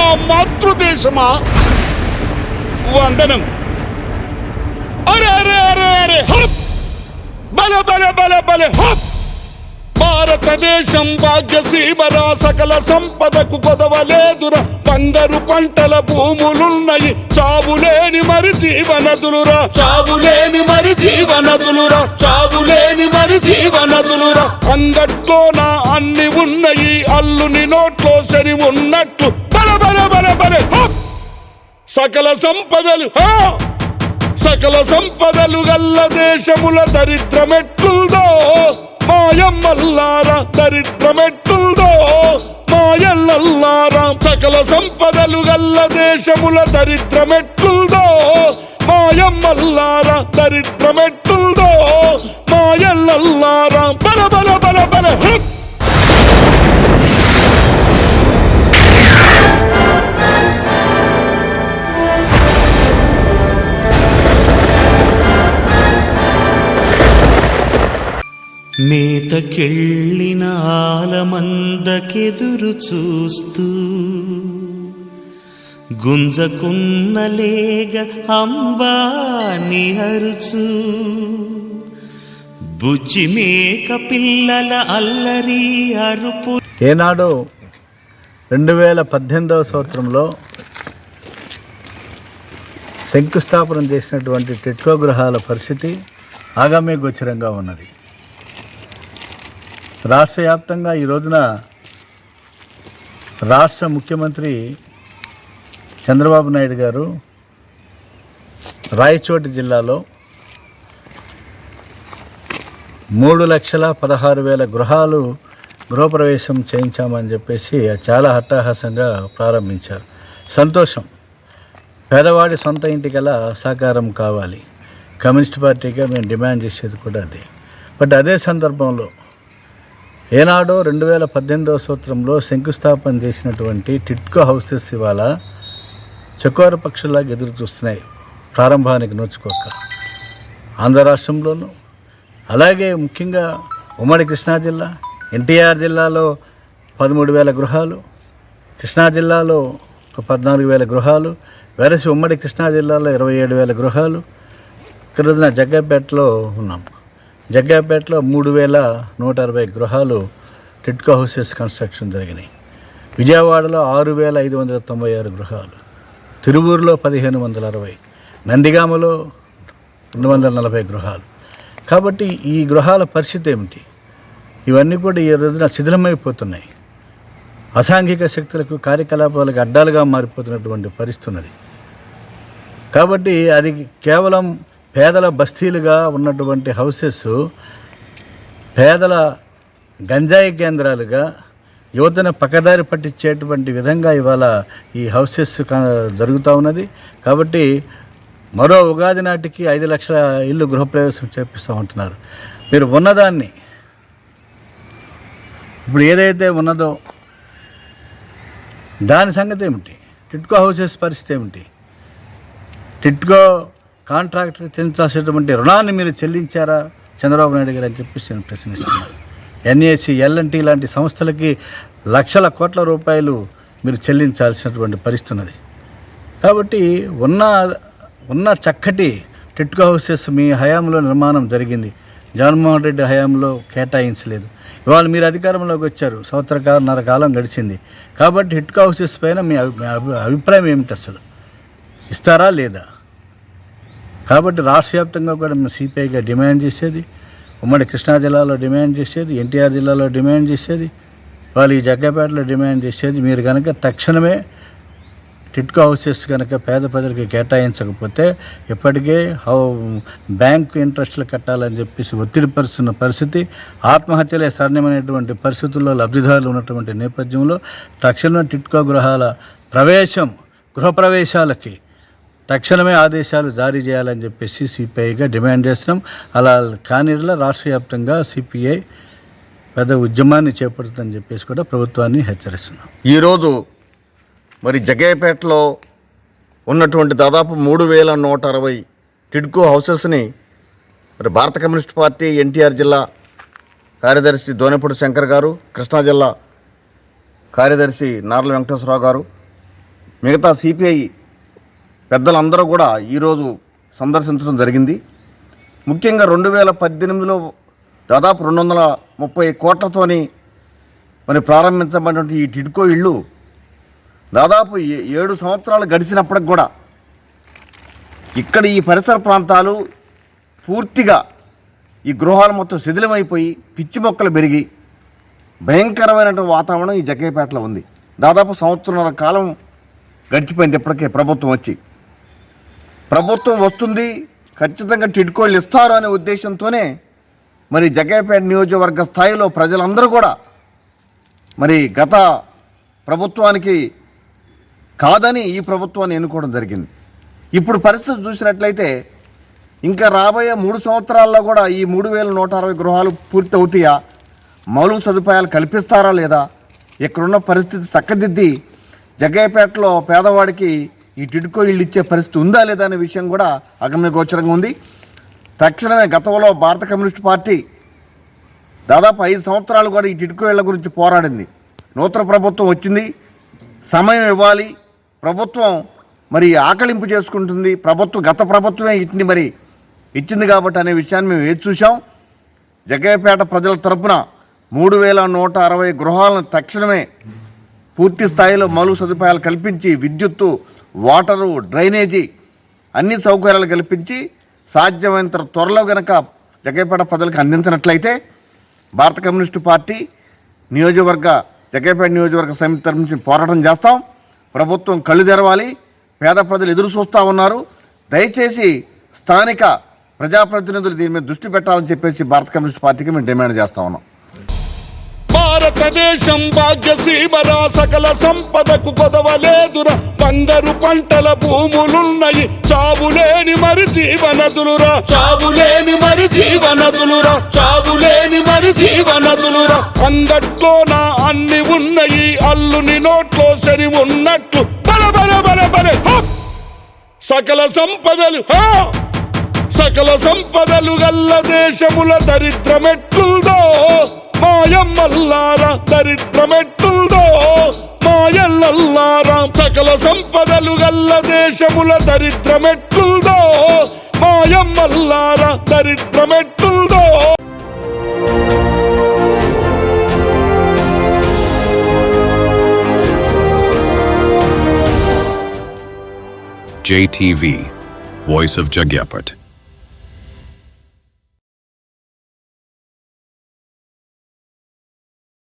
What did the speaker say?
ఓ నా మాతృదేశమా? వందనం. అరే అరే అరే అరే. హప్. బల బల బల బల. హప్. భారతదేశం భాగ్యసీమరా సకల సంపదకు కొదవలేదురా. బంగారు పంటల భూములున్నాయి. చావులేని మరి జీవనదులురా. చావులేని మరి జీవనదులురా. చావులేని మరి జీవనదులురా. అందట్లో నా అన్ని ఉన్నాయి. అల్లుని నోట్లో సరి ఉన్నట్లు సకల సంపదలు సకల సంపదలు గల్ల దేశముల దరిద్రమెట్లుందో మాయమ్మల్లారా దరిద్రమెట్లుందో మాయల్లల్లారా సకల సంపదలు గల్ల దేశముల దరిద్రమెట్లుందో మాయమ్మల్లారా దరిద్రమెట్లుందో మాయల్లల్లారా బల బల బల బల మేతకెళ్ళిన ఆలమందకెదురు చూస్తూ గుంజకున్నలేగ అంబాని అరుచు బుజ్జి మేక పిల్లల అల్లరి అరుపు ఏనాడు రెండు వేల పద్దెనిమిదవ సంవత్సరంలో శంకుస్థాపన చేసినటువంటి టెట్కో గృహాల పరిస్థితి ఆగామే గోచరంగా ఉన్నది. రాష్ట్ర వ్యాప్తంగా ఈ రోజున రాష్ట్ర ముఖ్యమంత్రి చంద్రబాబు నాయుడు గారు రాయచోటి జిల్లాలో మూడు లక్షల పదహారు వేల గృహాలు గృహప్రవేశం చేయించామని చెప్పేసి చాలా హట్టాహాసంగా ప్రారంభించారు. సంతోషం. పేదవాడి సొంత ఇంటికలా సహకారం కావాలి? కమ్యూనిస్ట్ పార్టీగా మేము డిమాండ్ చేసేది కూడా అదే. బట్ అదే సందర్భంలో ఏనాడో రెండు వేల పద్దెనిమిదవ సంవత్సరంలో శంకుస్థాపన చేసినటువంటి టిట్కో హౌసెస్ ఇవాళ చకోర పక్షులాగా ఎదురు చూస్తున్నాయి. ప్రారంభానికి నోచుకోక. ఆంధ్ర రాష్ట్రంలోనూ అలాగే ముఖ్యంగా ఉమ్మడి కృష్ణా జిల్లా ఎన్టీఆర్ జిల్లాలో పదమూడు వేల గృహాలు కృష్ణా జిల్లాలో ఒక పద్నాలుగు వేల గృహాలు వెరసి ఉమ్మడి కృష్ణా జిల్లాలో ఇరవై ఏడు వేల గృహాలు ఇక్కడ జగ్గపేటలో ఉన్నాం. జగ్గాపేటలో మూడు వేల నూట అరవై గృహాలు టిట్కో హౌసెస్ కన్స్ట్రక్షన్ జరిగినాయి. విజయవాడలో ఆరు వేల ఐదు వందల తొంభై ఆరు గృహాలు తిరువూరులో పదిహేను వందల అరవై నందిగామలో రెండు వందల నలభై గృహాలు. కాబట్టి ఈ గృహాల పరిస్థితి ఏమిటి? ఇవన్నీ కూడా ఈ రోజున శిథిలమైపోతున్నాయి. అసాంఘిక శక్తులకు కార్యకలాపాలకు అడ్డాలుగా మారిపోతున్నటువంటి పరిస్థితున్నది కాబట్టి అది కేవలం పేదల బస్తీలుగా ఉన్నటువంటి హౌసెస్ పేదల గంజాయి కేంద్రాలుగా యువతను పక్కదారి పట్టించేటువంటి విధంగా ఇవాళ ఈ హౌసెస్ జరుగుతూ ఉన్నది. కాబట్టి మరో ఉగాది నాటికి ఐదు లక్షల ఇల్లు గృహప్రవేశం చేపిస్తూ ఉంటున్నారు. మీరు ఉన్నదాన్ని ఇప్పుడు ఏదైతే ఉన్నదో దాని సంగతి ఏమిటి? టిట్కో హౌసెస్ పరిస్థితి ఏమిటి? టిట్కో కాంట్రాక్టర్ చెల్లించాల్సినటువంటి రుణాన్ని మీరు చెల్లించారా? చంద్రబాబు నాయుడు గారు అని చెప్పేసి నేను ప్రశ్నిస్తున్నాను ఎన్ఏసి ఎల్ఎన్టీ లాంటి సంస్థలకి లక్షల కోట్ల రూపాయలు మీరు చెల్లించాల్సినటువంటి పరిస్థితి ఉన్నది. కాబట్టి ఉన్న ఉన్న చక్కటి టిట్కో హౌసెస్ మీ హయాంలో నిర్మాణం జరిగింది. జగన్మోహన్ రెడ్డి హయాంలో కేటాయించలేదు. ఇవాళ మీరు అధికారంలోకి వచ్చారు. సంవత్సరకాలన్నర కాలం గడిచింది. కాబట్టి హిట్ హౌసెస్ పైన మీ అభి- అభి- అభిప్రాయం ఏమిటి అసలు? ఇస్తారా లేదా? కాబట్టి రాష్ట్ర వ్యాప్తంగా కూడా మేము సిపిఐగా డిమాండ్ చేసేది ఉమ్మడి కృష్ణా జిల్లాలో డిమాండ్ చేసేది ఎన్టీఆర్ జిల్లాలో డిమాండ్ చేసేది వాళ్ళు ఈ జగ్గపేటలో డిమాండ్ చేసేది. మీరు కనుక తక్షణమే టిట్కో హౌసెస్ కనుక పేద ప్రజలకు కేటాయించకపోతే ఇప్పటికే హౌ బ్యాంక్ ఇంట్రెస్ట్లు కట్టాలని చెప్పేసి ఒత్తిడి పరుస్తున్న పరిస్థితి ఆత్మహత్యలే సరణమైనటువంటి పరిస్థితుల్లో లబ్ధిదారులు ఉన్నటువంటి నేపథ్యంలో తక్షణమే టిట్కో గృహాల ప్రవేశం గృహప్రవేశాలకి తక్షణమే ఆదేశాలు జారీ చేయాలని చెప్పేసి సిపిఐగా డిమాండ్ చేస్తున్నాం. అలా కానిలా రాష్ట్ర వ్యాప్తంగా సిపిఐ పెద్ద ఉద్యమాన్ని చేపడుతుందని చెప్పేసి కూడా ప్రభుత్వాన్ని హెచ్చరిస్తున్నాం. ఈరోజు మరి జగేపేటలో ఉన్నటువంటి దాదాపు మూడు వేల నూట అరవై టిడ్కో హౌసెస్ని మరి భారత కమ్యూనిస్ట్ పార్టీ ఎన్టీఆర్ జిల్లా కార్యదర్శి దోనెపూడి శంకర్ గారు కృష్ణా జిల్లా కార్యదర్శి నార్ల వెంకటేశ్వరరావు గారు మిగతా సిపిఐ పెద్దలందరూ కూడా ఈరోజు సందర్శించడం జరిగింది. ముఖ్యంగా రెండు వేల పద్దెనిమిదిలో దాదాపు రెండు వందల ముప్పై కోట్లతోని మరి ప్రారంభించబడినటువంటి ఈ టిడ్కో ఇళ్ళు దాదాపు ఏ- ఏడు సంవత్సరాలు గడిచినప్పటికి కూడా ఇక్కడ ఈ పరిసర ప్రాంతాలు పూర్తిగా ఈ గృహాలు మొత్తం శిథిలమైపోయి పిచ్చి మొక్కలు పెరిగి భయంకరమైనటువంటి వాతావరణం ఈ జగ్గయ్యపేటలో ఉంది. దాదాపు సంవత్సరంన్నర కాలం గడిచిపోయింది ఇప్పటికే ప్రభుత్వం వచ్చి. ప్రభుత్వం వస్తుంది ఖచ్చితంగా టిడ్కోళ్ళు ఇస్తారు అనే ఉద్దేశంతోనే మరి జగ్గయ్యపేట నియోజకవర్గ స్థాయిలో ప్రజలందరూ కూడా మరి గత ప్రభుత్వానికి కాదని ఈ ప్రభుత్వాన్ని ఎన్నుకోవడం జరిగింది. ఇప్పుడు పరిస్థితి చూసినట్లయితే ఇంకా రాబోయే మూడు సంవత్సరాల్లో కూడా ఈ మూడు వేల నూట అరవై గృహాలు పూర్తి అవుతాయా? మౌలిక సదుపాయాలు కల్పిస్తారా లేదా? ఇక్కడున్న పరిస్థితి చక్కదిద్ది జగ్గయ్యపేటలో పేదవాడికి ఈ టిడ్కో ఇల్లు ఇచ్చే పరిస్థితి ఉందా లేదా అనే విషయం కూడా అగమ్య గోచరంగా ఉంది. తక్షణమే గతంలో భారత కమ్యూనిస్ట్ పార్టీ దాదాపు ఐదు సంవత్సరాలు కూడా ఈ టిడ్కో ఇళ్ళ గురించి పోరాడింది. నూతన ప్రభుత్వం వచ్చింది. సమయం ఇవ్వాలి. ప్రభుత్వం మరి ఆకలింపు చేసుకుంటుంది. ప్రభుత్వం గత ప్రభుత్వమే ఇచ్చింది మరి ఇచ్చింది కాబట్టి అనే విషయాన్ని మేము ఏది చూసాం జగ్గయ్యపేట ప్రజల తరపున మూడు వేల నూట అరవై గృహాలను తక్షణమే పూర్తి స్థాయిలో మౌలిక సదుపాయాలు కల్పించి విద్యుత్తు వాటరు డ్రైనేజీ అన్ని సౌకర్యాలు కల్పించి సాధ్యమైనంత త్వరలో గనక జగ్గయ్యపేట ప్రజలకు అందించినట్లయితే భారత కమ్యూనిస్టు పార్టీ నియోజకవర్గ జగ్గయ్యపేట నియోజకవర్గ సమితి తరఫు నుంచి పోరాటం చేస్తాం. ప్రభుత్వం కళ్ళు తెరవాలి. పేద ప్రజలు ఎదురు చూస్తూ ఉన్నారు. దయచేసి స్థానిక ప్రజాప్రతినిధులు దీని మీద దృష్టి పెట్టాలని చెప్పేసి భారత కమ్యూనిస్ట్ పార్టీకి మేము డిమాండ్ చేస్తా ఉన్నాం. భారతదేశం భాగ్యసీమరా సకల సంపదకు కొదవలేదురా. బంగారు పంటల భూములున్నాయి. చావులేని మరి జీవనదులురా. చావులేని మరి జీవనదులురా. చావులేని మరి జీవనదులురా. అందట్లో నా అన్ని ఉన్నాయి. అల్లుని నోట్లో సరి ఉన్నట్లు. బల బల బల బల! సకల సంపదలు హా! సకల సంపదలు గల్ల దేశముల దరిద్రమెట్లుదో? మాయమ్మల్లారా దరిద్రమెట్లుదో మాయల్లల్లారా సకల సంపదలు గల్ల దేశముల దరిద్రమెట్లుదో మాయమ్మల్లారా దరిద్రమెట్లుదో JTV, Voice of Jagyapat.